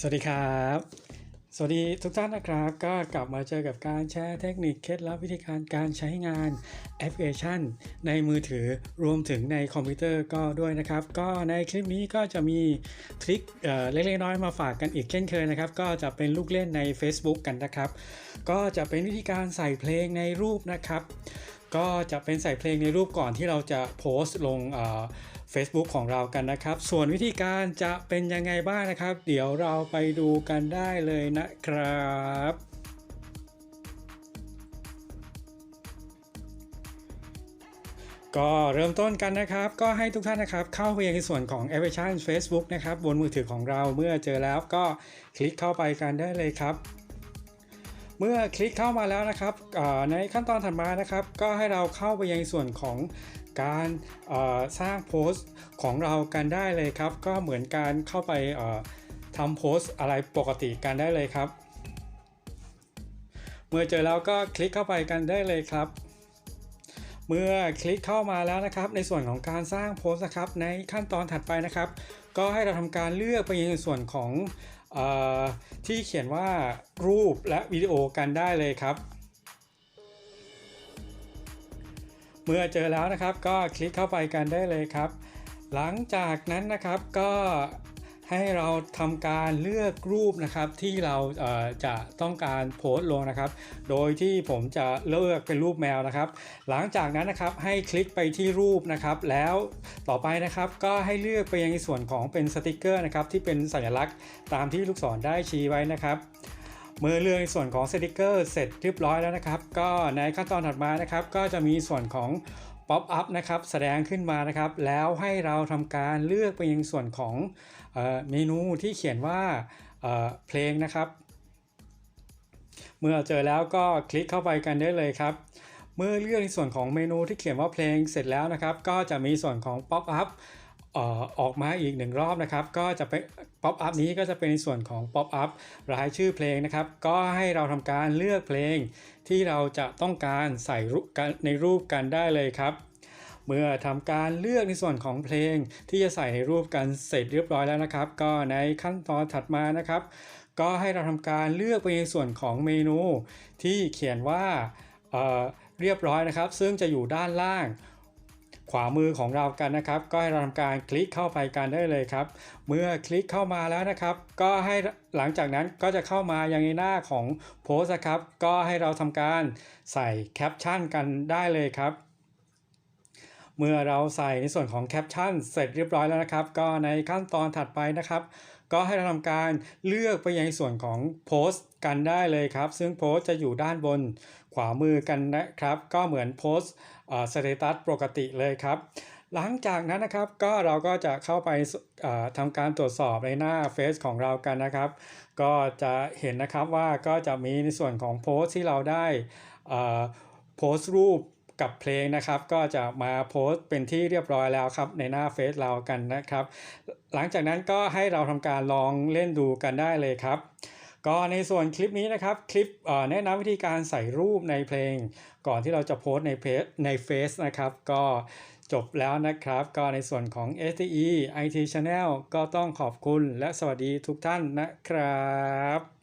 สวัสดีครับ สวัสดีทุกท่านนะครับ ก็กลับมาเจอกับการแชร์เทคนิคเคล็ดลับวิธีการการใช้งานแอปพลิเคชัน ในมือถือรวมถึงในคอมพิวเตอร์ก็ด้วยนะครับ ก็ในคลิปนี้ก็จะมีทริคเเล็กๆน้อยๆมาฝากกันอีกเช่นเคยนะครับ ก็จะเป็นลูกเล่นใน Facebook กันนะครับ ก็จะเป็นวิธีการใส่เพลงในรูปนะครับ ก็จะเป็นใส่เพลงในรูปก่อนที่เราจะโพสต์ลงเอ่อ Facebook ของเรากันนะครับ ส่วนวิธีการจะเป็นยังไงบ้างนะครับ เดี๋ยวเราไปดูกันได้เลยนะครับก็เริ่มต้นกันนะครับ ก็ให้ทุกท่านนะครับ เข้าไปยังในส่วนของแอปพลิเคชัน Facebook นะครับ บนมือถือของเราเมื่อเจอแล้วก็คลิกเข้าไปกันได้เลยครับ เมื่อคลิกเข้ามาแล้วนะครับในขั้นตอนถัดมานะครับ ก็ให้เราเข้าไปยังส่วนของ การสร้างโพสต์ของเรากันได้เลยครับ ก็เหมือนการเข้าไปทำโพสต์อะไรปกติกันได้เลยครับ เมื่อเจอแล้วก็คลิกเข้าไปกันได้เลยครับเมื่อคลิกเข้ามาแล้วนะครับ ในส่วนของการสร้างโพสต์นะครับ ในขั้นตอนถัดไปนะครับ ก็ให้เราทำการเลือกไปยังส่วนของอที่เขียนว่ารูปและวิดีโอกันได้เลยครับ เมื่อเจอแล้วนะครับก็คลิกเข้าไปกันได้เลยครับ หลังจากนั้นนะครับก็ให้เราทำการเลือกรูปนะครับที่เราเจะต้องการโพสต์ลงนะครับ โดยที่ผมจะเลือกเป็นรูปแมวนะครับ หลังจากนั้นนะครับให้คลิกไปที่รูปนะครับ แล้วต่อไปนะครับก็ให้เลือกไปยังในส่วนของเป็นสติกเกอร์นะครับที่เป็นสัญลักษณ์ตามที่ลูกศรได้ชี้ไว้นะครับ เมื่อเลือกในส่วนของสติกเกอร์เสร็จเรียบร้อยแล้วนะครับ ก็ในขั้นตอนถัดมานะครับ ก็จะมีส่วนของป๊อปอัพนะครับแสดงขึ้นมานะครับ แล้วให้เราทำการเลือกไปยังส่วนของเออเมนูที่เขียนว่าเเพลงนะครับ เมื่อเจอแล้วก็คลิกเข้าไปกันได้เลยครับ เมื่อเลือกในส่วนของเมนูที่เขียนว่าเพลงเสร็จแล้วนะครับ ก็จะมีส่วนของป๊อปอัพ ออกมาอีกหนึ่งรอบนะครับ ก็จะเป็นป๊อปอัพนี้ก็จะเป็นในส่วนของป๊อปอัพรายชื่อเพลงนะครับ ก็ให้เราทำการเลือกเพลงที่เราจะต้องการใส่รูปในรูปกันได้เลยครับ เมื่อทำการเลือกในส่วนของเพลงที่จะใส่ในรูปกันเสร็จเรียบร้อยแล้วนะครับ ก็ในขั้นตอนถัดมานะครับ ก็ให้เราทำการเลือกไปในส่วนของเมนูที่เขียนว่าเเรียบร้อยนะครับ ซึ่งจะอยู่ด้านล่าง ขวามือของเรากันนะครับ ก็ให้เราทำการคลิกเข้าไปกันได้เลยครับ เมื่อคลิกเข้ามาแล้วนะครับ ก็ให้หลังจากนั้นก็จะเข้ามายังในหน้าของโพสครับ ก็ให้เราทำการใส่แคปชั่นกันได้เลยครับ เมื่อเราใส่ในส่วนของแคปชั่นเสร็จเรียบร้อยแล้วนะครับ ก็ในขั้นตอนถัดไปนะครับ ก็ให้เราทำการเลือกไปยังส่วนของโพสต์กันได้เลยครับ ซึ่งโพสต์จะอยู่ด้านบนขวามือกันนะครับ ก็เหมือนโพสต์สเตตัสปกติเลยครับหลังจากนั้นนะครับก็เราก็จะเข้าไปอ่อทำการตรวจสอบในหน้าเฟซของเรากันนะครับ ก็จะเห็นนะครับว่าก็จะมีในส่วนของโพสต์ที่เราได้อ่อโพสต์รูป กับเพลงนะครับ ก็จะมาโพสต์เป็นที่เรียบร้อยแล้วครับ ในหน้าเฟซเรากันนะครับ หลังจากนั้นก็ให้เราทำการลองเล่นดูกันได้เลยครับ ก็ในส่วนคลิปนี้นะครับ คลิปแนะนำวิธีการใส่รูปในเพลง ก่อนที่เราจะโพสต์ในเพจในเฟซนะครับ ก็จบแล้วนะครับ ก็ในส่วนของ STE IT Channel ก็ต้องขอบคุณและสวัสดีทุกท่านนะครับ